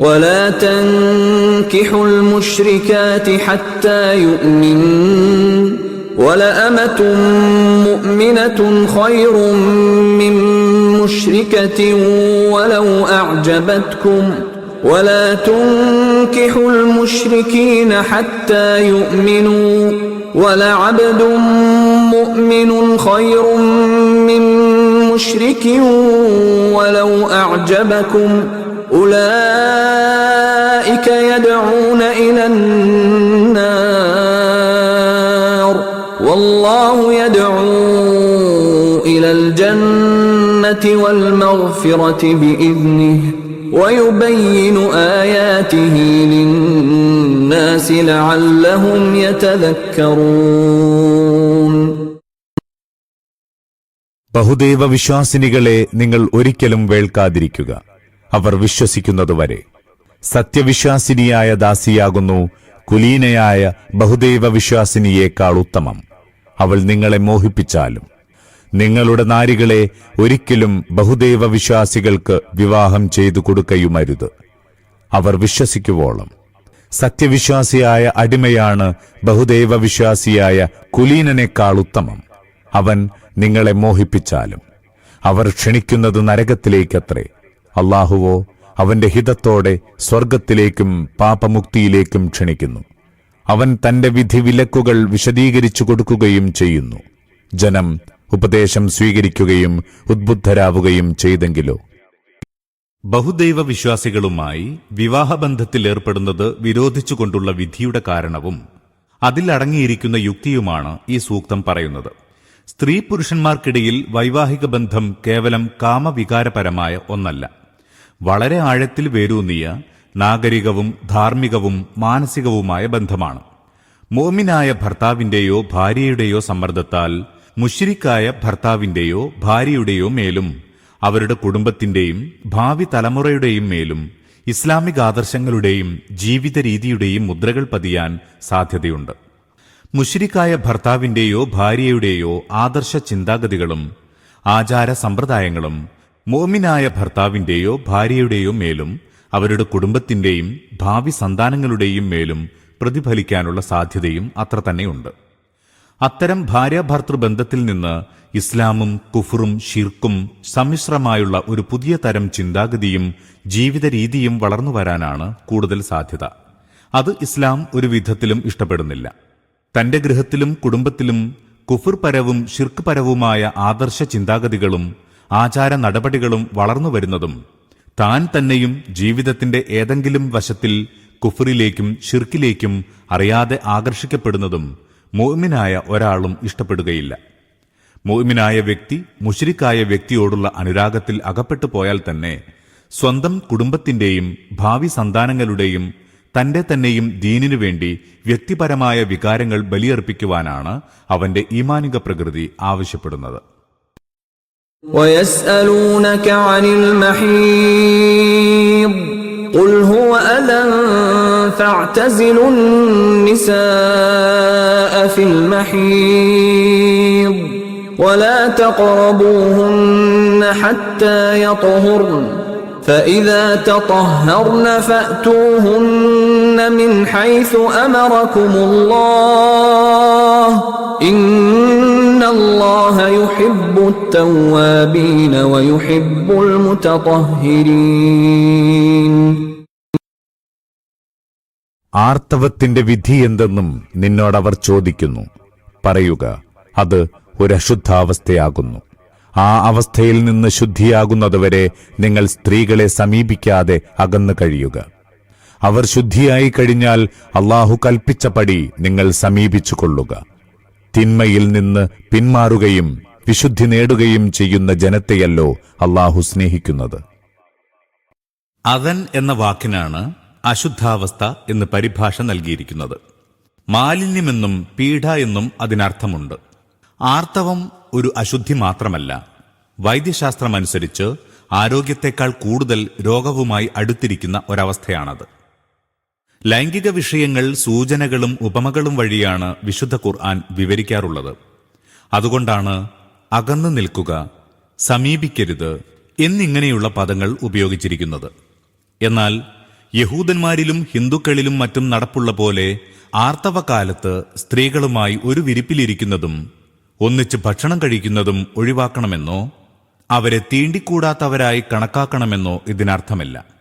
ولا تنكحوا المشركات حتى يؤمنن ولأمة مؤمنة خير من مشركة ولو أعجبتكم. ولا تنكحوا المشركين حتى يؤمنوا. ولعبد مؤمن خير من مشرك ولو أعجبكم. أولئك يدعون إلى النار والله يدعو إلى الجنة والمغفرة بإذنه ويبين آياته للناس لعلهم يتذكرون ബഹുദൈവ വിശ്വാസിനികളെ നിങ്ങൾ ഒരിക്കലും വേൾക്കാതിരിക്കുക അവർ വിശ്വസിക്കുന്നതുവരെ. സത്യവിശ്വാസിനിയായ ദാസിയാകുന്നു കുലീനയായ ബഹുദൈവ വിശ്വാസിനിയേക്കാൾ ഉത്തമം. അവൾ നിങ്ങളെ മോഹിപ്പിച്ചാലും. നിങ്ങളുടെ നാരികളെ ഒരിക്കലും ബഹുദൈവ വിശ്വാസികൾക്ക് വിവാഹം ചെയ്തു കൊടുക്കയുമരുത്. അവർ വിശ്വസിക്കുവോളം. സത്യവിശ്വാസിയായ അടിമയാണ് ബഹുദൈവ വിശ്വാസിയായ കുലീനനേക്കാൾ ഉത്തമം. അവൻ നിങ്ങളെ മോഹിപ്പിച്ചാലും. അവർ ക്ഷണിക്കുന്നത് നരകത്തിലേക്കത്രേ. അള്ളാഹുവോ അവന്റെ ഹിതത്തോടെ സ്വർഗത്തിലേക്കും പാപമുക്തിയിലേക്കും ക്ഷണിക്കുന്നു. അവൻ തന്റെ വിധി വിലക്കുകൾ വിശദീകരിച്ചു കൊടുക്കുകയും ചെയ്യുന്നു. ജനം ഉപദേശം സ്വീകരിക്കുകയും ഉദ്ബുദ്ധരാവുകയും ചെയ്തെങ്കിലോ? ബഹുദൈവ വിശ്വാസികളുമായി വിവാഹബന്ധത്തിൽ ഏർപ്പെടുന്നത് വിരോധിച്ചുകൊണ്ടുള്ള വിധിയുടെ കാരണവും അതിലടങ്ങിയിരിക്കുന്ന യുക്തിയുമാണ് ഈ സൂക്തം പറയുന്നത്. സ്ത്രീ പുരുഷന്മാർക്കിടയിൽ വൈവാഹിക ബന്ധം കേവലം കാമവികാരപരമായ ഒന്നല്ല. വളരെ ആഴത്തിൽ വേരൂന്നിയ നാഗരികവും ധാർമ്മികവും മാനസികവുമായ ബന്ധമാണ്. മോമിനായ ഭർത്താവിന്റെയോ ഭാര്യയുടെയോ സമ്മർദ്ദത്താൽ മുഷിരിക്കായ ഭർത്താവിന്റെയോ ഭാര്യയുടെയോ മേലും അവരുടെ കുടുംബത്തിന്റെയും ഭാവി തലമുറയുടെയും മേലും ഇസ്ലാമിക ആദർശങ്ങളുടെയും ജീവിത രീതിയുടെയും മുദ്രകൾ പതിയാൻ സാധ്യതയുണ്ട്. മുഷിരിക്കായ ഭർത്താവിന്റെയോ ഭാര്യയുടെയോ ആദർശ ചിന്താഗതികളും ആചാര സമ്പ്രദായങ്ങളും മോമിനായ ഭർത്താവിന്റെയോ ഭാര്യയുടെയോ മേലും അവരുടെ കുടുംബത്തിന്റെയും ഭാവി സന്താനങ്ങളുടെയും മേലും പ്രതിഫലിക്കാനുള്ള സാധ്യതയും അത്ര തന്നെയുണ്ട്. അത്തരം ഭാര്യാഭർത്തൃ ബന്ധത്തിൽ നിന്ന് ഇസ്ലാമും കുഫറും ഷിർക്കും സമ്മിശ്രമായുള്ള ഒരു പുതിയ തരം ചിന്താഗതിയും ജീവിത രീതിയും വളർന്നു വരാനാണ് കൂടുതൽ സാധ്യത. അത് ഇസ്ലാം ഒരു വിധത്തിലും ഇഷ്ടപ്പെടുന്നില്ല. തന്റെ ഗൃഹത്തിലും കുടുംബത്തിലും കുഫുർ പരവും ഷിർക്ക് പരവുമായ ആദർശ ചിന്താഗതികളും ആചാര നടപടികളും വളർന്നു വരുന്നതും താൻ തന്നെയും ജീവിതത്തിന്റെ ഏതെങ്കിലും വശത്തിൽ കുഫറിലേക്കും ഷിർക്കിലേക്കും അറിയാതെ ആകർഷിക്കപ്പെടുന്നതും മോമിനായ ഒരാളും ഇഷ്ടപ്പെടുകയില്ല. മോമിനായ വ്യക്തി മുഷിരിക്കായ വ്യക്തിയോടുള്ള അനുരാഗത്തിൽ അകപ്പെട്ടു പോയാൽ തന്നെ സ്വന്തം കുടുംബത്തിന്റെയും ഭാവി സന്താനങ്ങളുടെയും തന്റെ തന്നെയും ദീനിനു വേണ്ടി വ്യക്തിപരമായ വികാരങ്ങൾ ബലിയർപ്പിക്കുവാനാണ് അവന്റെ ഈമാനിക പ്രകൃതി ആവശ്യപ്പെടുന്നത്. ويسألونك عن المحيض قل هو أذى فاعتزلوا النساء في المحيض ولا تقربوهن حتى يطهرن فإذا تطهرن فأتوهن من حيث أمركم الله إن الله يحب التوابين ويحب المتطهرين ആർത്തവത്തിന്റെ വിധി എന്തെന്നും നിന്നോടവർ ചോദിക്കുന്നു പറയുക അത് ഒരശുദ്ധാവസ്ഥയാകുന്നു ആ അവസ്ഥയിൽ നിന്ന് ശുദ്ധിയാകുന്നതുവരെ നിങ്ങൾ സ്ത്രീകളെ സമീപിക്കാതെ അകന്നു കഴിയുക അവർ ശുദ്ധിയായി കഴിഞ്ഞാൽ അള്ളാഹു കൽപ്പിച്ച പടി നിങ്ങൾ സമീപിച്ചു കൊള്ളുക തിന്മയിൽ നിന്ന് പിന്മാറുകയും വിശുദ്ധി നേടുകയും ചെയ്യുന്ന ജനത്തെയല്ലോ അള്ളാഹു സ്നേഹിക്കുന്നത്. അതൻ എന്ന വാക്കിനാണ് അശുദ്ധാവസ്ഥ എന്ന് പരിഭാഷ നൽകിയിരിക്കുന്നത്. മാലിന്യമെന്നും പീഡ എന്നും അതിനർത്ഥമുണ്ട്. ആർത്തവം ഒരു അശുദ്ധി മാത്രമല്ല. വൈദ്യശാസ്ത്രമനുസരിച്ച് ആരോഗ്യത്തെക്കാൾ കൂടുതൽ രോഗവുമായി അടുത്തിരിക്കുന്ന ഒരവസ്ഥയാണത്. ലൈംഗിക വിഷയങ്ങൾ സൂചനകളും ഉപമകളും വഴിയാണ് വിശുദ്ധ ഖുർആൻ വിവരിക്കാറുള്ളത്. അതുകൊണ്ടാണ് അകന്നു നിൽക്കുക സമീപിക്കരുത് എന്നിങ്ങനെയുള്ള പദങ്ങൾ ഉപയോഗിച്ചിരിക്കുന്നത്. എന്നാൽ യഹൂദന്മാരിലും ഹിന്ദുക്കളിലും മറ്റും നടപ്പുള്ള പോലെ ആർത്തവകാലത്ത് സ്ത്രീകളുമായി ഒരു വിരിപ്പിലിരിക്കുന്നതും ഒന്നിച്ച് ഭക്ഷണം കഴിക്കുന്നതും ഒഴിവാക്കണമെന്നോ അവരെ തീണ്ടിക്കൂടാത്തവരായി കണക്കാക്കണമെന്നോ ഇതിനർത്ഥമില്ല.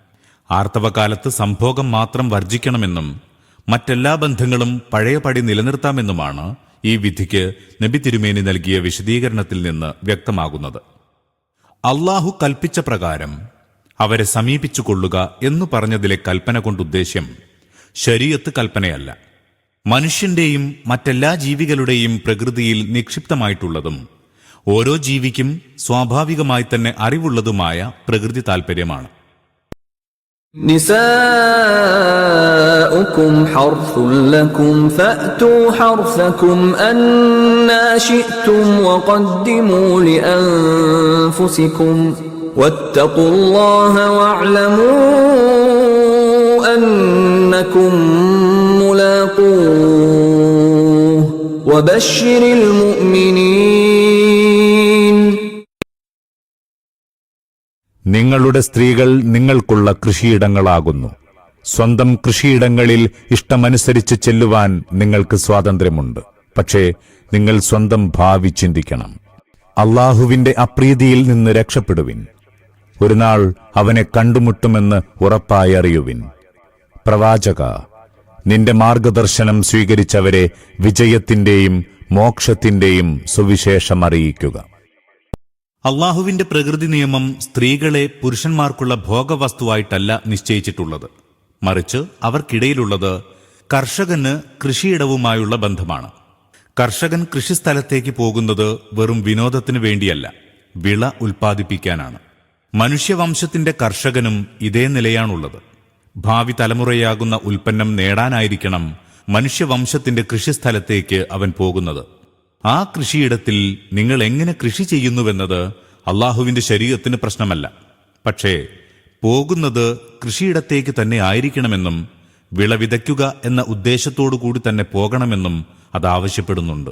ആർത്തവകാലത്ത് സംഭോഗം മാത്രം വർജിക്കണമെന്നും മറ്റെല്ലാ ബന്ധങ്ങളും പഴയപടി നിലനിർത്താമെന്നുമാണ് ഈ വിധിക്ക് നബി തിരുമേനി നൽകിയ വിശദീകരണത്തിൽ നിന്ന് വ്യക്തമാകുന്നത്. അള്ളാഹു കൽപ്പിച്ച പ്രകാരം അവരെ സമീപിച്ചുകൊള്ളുക എന്ന് പറഞ്ഞതിലെ കൽപ്പന കൊണ്ട് ഉദ്ദേശ്യം ശരീരത്ത് കൽപ്പനയല്ല. മനുഷ്യന്റെയും മറ്റെല്ലാ ജീവികളുടെയും പ്രകൃതിയിൽ നിക്ഷിപ്തമായിട്ടുള്ളതും ഓരോ ജീവിക്കും സ്വാഭാവികമായി തന്നെ അറിവുള്ളതുമായ പ്രകൃതി താൽപ്പര്യമാണ്. نساؤكم حرث لكم فأتوا حرثكم أنا شئتم وقدموا لأنفسكم واتقوا الله واعلموا أنكم ملاقوه وبشر المؤمنين നിങ്ങളുടെ സ്ത്രീകൾ നിങ്ങൾക്കുള്ള കൃഷിയിടങ്ങളാകുന്നു. സ്വന്തം കൃഷിയിടങ്ങളിൽ ഇഷ്ടമനുസരിച്ച് ചെല്ലുവാൻ നിങ്ങൾക്ക് സ്വാതന്ത്ര്യമുണ്ട്. പക്ഷേ നിങ്ങൾ സ്വന്തം ഭാവി ചിന്തിക്കണം. അള്ളാഹുവിന്റെ അപ്രീതിയിൽ നിന്ന് രക്ഷപ്പെടുവിൻ. ഒരു നാൾ അവനെ കണ്ടുമുട്ടുമെന്ന് ഉറപ്പായി അറിയുവിൻ. പ്രവാചക നിന്റെ മാർഗദർശനം സ്വീകരിച്ചവരെ വിജയത്തിന്റെയും മോക്ഷത്തിന്റെയും സുവിശേഷം അറിയിക്കുക. അള്ളാഹുവിന്റെ പ്രകൃതി നിയമം സ്ത്രീകളെ പുരുഷന്മാർക്കുള്ള ഭോഗവസ്തുവായിട്ടല്ല നിശ്ചയിച്ചിട്ടുള്ളത്. മറിച്ച് അവർക്കിടയിലുള്ളത് കർഷകന് കൃഷിയിടവുമായുള്ള ബന്ധമാണ്. കർഷകൻ കൃഷിസ്ഥലത്തേക്ക് പോകുന്നത് വെറും വിനോദത്തിനു വേണ്ടിയല്ല വിള ഉൽപ്പാദിപ്പിക്കാനാണ്. മനുഷ്യവംശത്തിന്റെ കർഷകനും ഇതേ നിലയാണുള്ളത്. ഭാവി തലമുറയാകുന്ന ഉൽപ്പന്നം നേടാനായിരിക്കണം മനുഷ്യവംശത്തിന്റെ കൃഷിസ്ഥലത്തേക്ക് അവൻ പോകുന്നത്. ആ കൃഷിയിടത്തിൽ നിങ്ങൾ എങ്ങനെ കൃഷി ചെയ്യുന്നുവെന്നത് അള്ളാഹുവിന്റെ ശരീരത്തിന് പ്രശ്നമല്ല. പക്ഷേ പോകുന്നത് കൃഷിയിടത്തേക്ക് തന്നെ ആയിരിക്കണമെന്നും വിള വിതയ്ക്കുക എന്ന ഉദ്ദേശത്തോടു കൂടി തന്നെ പോകണമെന്നും അത് ആവശ്യപ്പെടുന്നുണ്ട്.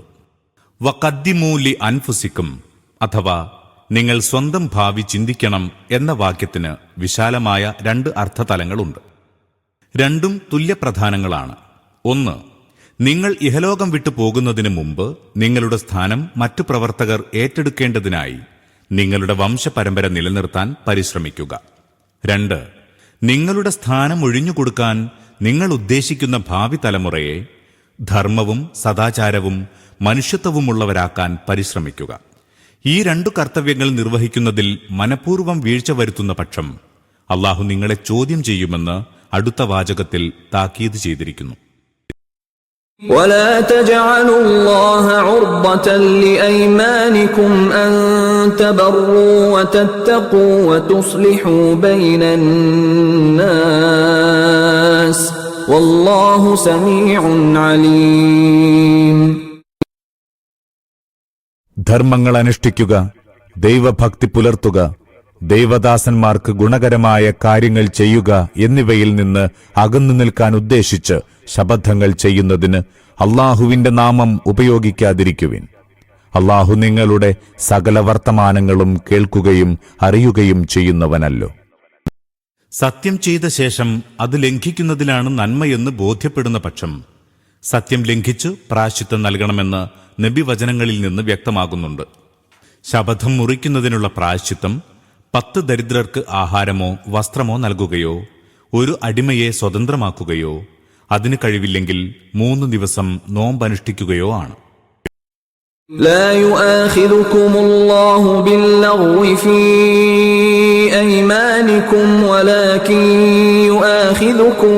വക്കദ്ദിമൂലി അൻഫുസിക്കും അഥവാ നിങ്ങൾ സ്വന്തം ഭാവി ചിന്തിക്കണം എന്ന വാക്യത്തിന് വിശാലമായ രണ്ട് അർത്ഥതലങ്ങളുണ്ട്. രണ്ടും തുല്യപ്രധാനങ്ങളാണ്. ഒന്ന് നിങ്ങൾ ഇഹലോകം വിട്ടു പോകുന്നതിന് മുമ്പ് നിങ്ങളുടെ സ്ഥാനം മറ്റു പ്രവർത്തകർ ഏറ്റെടുക്കേണ്ടതിനായി നിങ്ങളുടെ വംശപരമ്പര നിലനിർത്താൻ പരിശ്രമിക്കുക. രണ്ട് നിങ്ങളുടെ സ്ഥാനം ഒഴിഞ്ഞുകൊടുക്കാൻ നിങ്ങൾ ഉദ്ദേശിക്കുന്ന ഭാവി തലമുറയെ ധർമ്മവും സദാചാരവും മനുഷ്യത്വവുമുള്ളവരാക്കാൻ പരിശ്രമിക്കുക. ഈ രണ്ടു കർത്തവ്യങ്ങൾ നിർവഹിക്കുന്നതിൽ മനഃപൂർവം വീഴ്ച വരുത്തുന്ന പക്ഷം അള്ളാഹു നിങ്ങളെ ചോദ്യം ചെയ്യുമെന്ന് അടുത്ത വാചകത്തിൽ താക്കീത് ചെയ്തിരിക്കുന്നു. ولا تجعلوا الله عرضة لأيمانكم أن تبروا وتتقوا وتصلحوا بين الناس والله سميع عليم ധർമ്മങ്ങൾ അനുഷ്ഠിക്കുക ദൈവഭക്തി പുലർത്തുക ദൈവദാസന്മാർക്ക് ഗുണകരമായ കാര്യങ്ങൾ ചെയ്യുക എന്നിവയിൽ നിന്ന് അകന്നു നിൽക്കാൻ ഉദ്ദേശിച്ച് ശബദ്ധങ്ങൾ ചെയ്യുന്നതിന് അള്ളാഹുവിന്റെ നാമം ഉപയോഗിക്കാതിരിക്കുവിൻ. അള്ളാഹു നിങ്ങളുടെ സകല വർത്തമാനങ്ങളും കേൾക്കുകയും അറിയുകയും ചെയ്യുന്നവനല്ലോ. സത്യം ചെയ്ത ശേഷം അത് ലംഘിക്കുന്നതിലാണ് നന്മയെന്ന് ബോധ്യപ്പെടുന്ന പക്ഷം സത്യം ലംഘിച്ചു പ്രാശിത്വം നൽകണമെന്ന് നബിവചനങ്ങളിൽ നിന്ന് വ്യക്തമാകുന്നുണ്ട്. ശപഥം മുറിക്കുന്നതിനുള്ള പ്രാശ്ചിത്തം പത്ത് ദരിദ്രർക്ക് ആഹാരമോ വസ്ത്രമോ നൽകുകയോ ഒരു അടിമയെ സ്വതന്ത്രമാക്കുകയോ അതിന് കഴിവില്ലെങ്കിൽ മൂന്ന് ദിവസം നോമ്പനുഷ്ഠിക്കുകയോ ആണ് لا يؤاخذكم الله باللغو في أيمانكم ولكن يؤاخذكم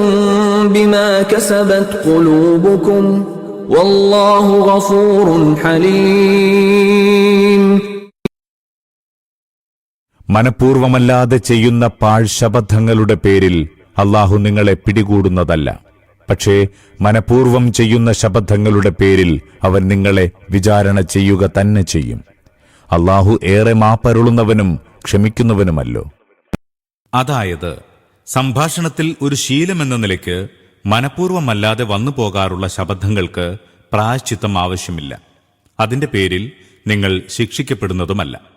بما كسبت قلوبكم والله غفور حليم മനഃപൂർവമല്ലാതെ ചെയ്യുന്ന പാഴ്ശബദ്ധങ്ങളുടെ പേരിൽ അള്ളാഹു നിങ്ങളെ പിടികൂടുന്നതല്ല. പക്ഷേ മനഃപൂർവം ചെയ്യുന്ന ശബദ്ധങ്ങളുടെ പേരിൽ അവൻ നിങ്ങളെ വിചാരണ ചെയ്യുക തന്നെ ചെയ്യും. അള്ളാഹു ഏറെ മാപ്പരുളുന്നവനും ക്ഷമിക്കുന്നവനുമല്ലോ. അതായത് സംഭാഷണത്തിൽ ഒരു ശീലമെന്ന നിലയ്ക്ക് മനഃപൂർവമല്ലാതെ വന്നു പോകാറുള്ള ശബദ്ധങ്ങൾക്ക് പ്രായശ്ചിത്തം ആവശ്യമില്ല. അതിന്റെ പേരിൽ നിങ്ങൾ ശിക്ഷിക്കപ്പെടുന്നതുമല്ല.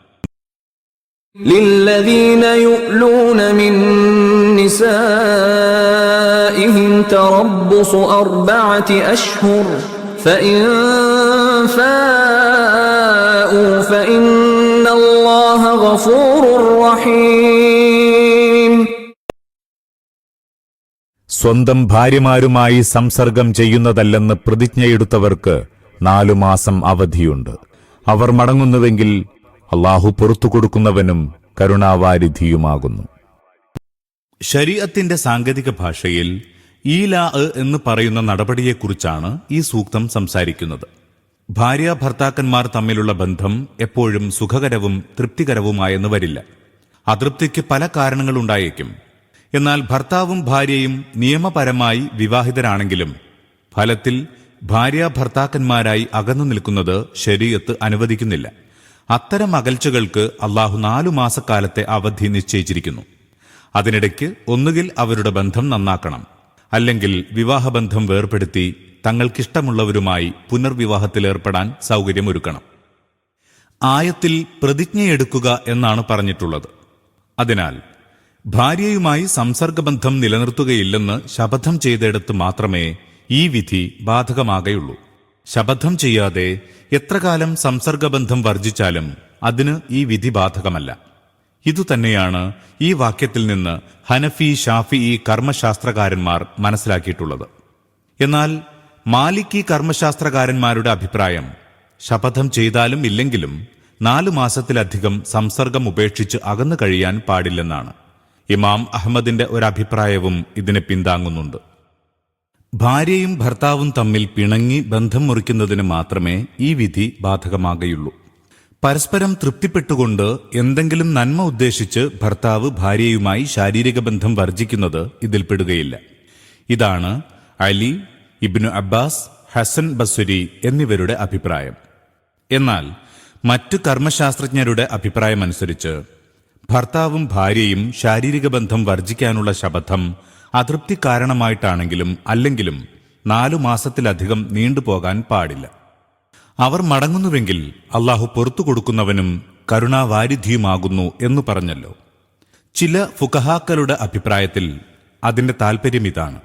للذين يؤلون من نسائهم نسائهم تربص أربعة أشهر فإن فاءوا فإن الله غفور رحيم സ്വന്തം ഭാര്യമാരുമായി സംസർഗം ചെയ്യുന്നതല്ലെന്ന് പ്രതിജ്ഞയെടുത്തവർക്ക് നാലു മാസം അവധിയുണ്ട് അവർ മടങ്ങുന്നുവെങ്കിൽ അള്ളാഹു പുറത്തു കൊടുക്കുന്നവനും കരുണാവാരിധിയുമാകുന്നു. ശരീഅത്തിന്റെ സാങ്കേതിക ഭാഷയിൽ ഈലാ എന്ന് പറയുന്ന നടപടിയെക്കുറിച്ചാണ് ഈ സൂക്തം സംസാരിക്കുന്നത്. ഭാര്യ ഭർത്താക്കന്മാർ തമ്മിലുള്ള ബന്ധം എപ്പോഴും സുഖകരവും തൃപ്തികരവുമായെന്ന് വരില്ല. അതൃപ്തിക്ക് പല കാരണങ്ങളുണ്ടായേക്കും. എന്നാൽ ഭർത്താവും ഭാര്യയും നിയമപരമായി വിവാഹിതരാണെങ്കിലും ഫലത്തിൽ ഭാര്യ ഭർത്താക്കന്മാരായി അകന്നു നിൽക്കുന്നത് ശരീരത്ത് അനുവദിക്കുന്നില്ല. അത്തരം അകൽച്ചകൾക്ക് അള്ളാഹു നാലു മാസക്കാലത്തെ അവധി നിശ്ചയിച്ചിരിക്കുന്നു. അതിനിടയ്ക്ക് ഒന്നുകിൽ അവരുടെ ബന്ധം നന്നാക്കണം. അല്ലെങ്കിൽ വിവാഹബന്ധം വേർപ്പെടുത്തി തങ്ങൾക്കിഷ്ടമുള്ളവരുമായി പുനർവിവാഹത്തിലേർപ്പെടാൻ സൗകര്യമൊരുക്കണം. ആയത്തിൽ പ്രതിജ്ഞയെടുക്കുക എന്നാണ് പറഞ്ഞിട്ടുള്ളത്. അതിനാൽ ഭാര്യയുമായി സംസർഗബന്ധം നിലനിർത്തുകയില്ലെന്ന് ശപഥം ചെയ്തെടുത്ത് മാത്രമേ ഈ വിധി ബാധകമാകയുള്ളൂ. ശപഥം ചെയ്യാതെ എത്ര കാലം സംസർഗബന്ധം വർജിച്ചാലും അതിന് ഈ വിധി ബാധകമല്ല. ഇതുതന്നെയാണ് ഈ വാക്യത്തിൽ നിന്ന് ഹനഫി ഷാഫി ഈ കർമ്മശാസ്ത്രകാരന്മാർ മനസ്സിലാക്കിയിട്ടുള്ളത്. എന്നാൽ മാലിക്കി കർമ്മശാസ്ത്രകാരന്മാരുടെ അഭിപ്രായം ശപഥം ചെയ്താലും ഇല്ലെങ്കിലും നാലു മാസത്തിലധികം സംസർഗം ഉപേക്ഷിച്ച് അകന്നു കഴിയാൻ പാടില്ലെന്നാണ്. ഇമാം അഹമ്മദിന്റെ ഒരഭിപ്രായവും ഇതിനെ പിന്താങ്ങുന്നുണ്ട്. ഭാര്യയും ഭർത്താവും തമ്മിൽ പിണങ്ങി ബന്ധം മുറിക്കുന്നതിന് മാത്രമേ ഈ വിധി ബാധകമാകയുള്ളൂ. പരസ്പരം തൃപ്തിപ്പെട്ടുകൊണ്ട് എന്തെങ്കിലും നന്മ ഉദ്ദേശിച്ച് ഭർത്താവ് ഭാര്യയുമായി ശാരീരിക ബന്ധം വർജിക്കുന്നത് ഇതിൽപ്പെടുകയില്ല ഇതാണ് Ali Ibn Abbas Hasan Basri എന്നിവരുടെ അഭിപ്രായം. എന്നാൽ മറ്റു കർമ്മശാസ്ത്രജ്ഞരുടെ അഭിപ്രായമനുസരിച്ച് ഭർത്താവും ഭാര്യയും ശാരീരിക ബന്ധം വർജിക്കാനുള്ള ശപഥം അതൃപ്തി കാരണമായിട്ടാണെങ്കിലും അല്ലെങ്കിലും നാലു മാസത്തിലധികം നീണ്ടുപോകാൻ പാടില്ല. അവർ മടങ്ങുന്നുവെങ്കിൽ അള്ളാഹു പുറത്തു കൊടുക്കുന്നവനും കരുണാവാരിധിയുമാകുന്നു എന്ന് പറഞ്ഞല്ലോ. ചില ഫുഖഹാക്കളുടെ അഭിപ്രായത്തിൽ അതിന്റെ താൽപ്പര്യം ഇതാണ്.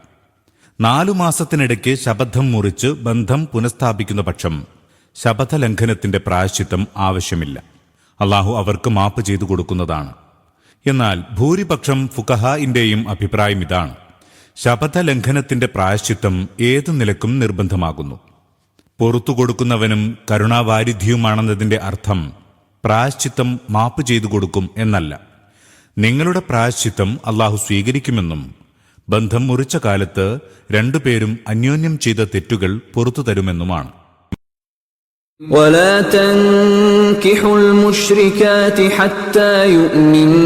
നാലു മാസത്തിനിടയ്ക്ക് ശപഥം മുറിച്ച് ബന്ധം പുനഃസ്ഥാപിക്കുന്ന പക്ഷം ശപഥലംഘനത്തിന്റെ പ്രായശ്ചിത്തം ആവശ്യമില്ല. അള്ളാഹു അവർക്ക് മാപ്പ് ചെയ്തു കൊടുക്കുന്നതാണ്. എന്നാൽ ഭൂരിപക്ഷം ഫുഖഹായിന്റെയും അഭിപ്രായം ഇതാണ്. ശപഥലംഘനത്തിന്റെ പ്രായശ്ചിത്തം ഏതു നിലക്കും നിർബന്ധമാകുന്നു പുറത്തു കൊടുക്കുന്നവനും കരുണാവാരിധിയുമാണെന്നതിന്റെ അർത്ഥം പ്രായശ്ചിത്തം മാപ്പ് ചെയ്തു കൊടുക്കും എന്നല്ല നിങ്ങളുടെ പ്രായശ്ചിത്തം അള്ളാഹു സ്വീകരിക്കുമെന്നും ബന്ധം മുറിച്ച കാലത്ത് രണ്ടുപേരും അന്യോന്യം ചെയ്ത തെറ്റുകൾ പുറത്തു തരുമെന്നുമാണ് ولا تنكحوا المشركات حتى يؤمنن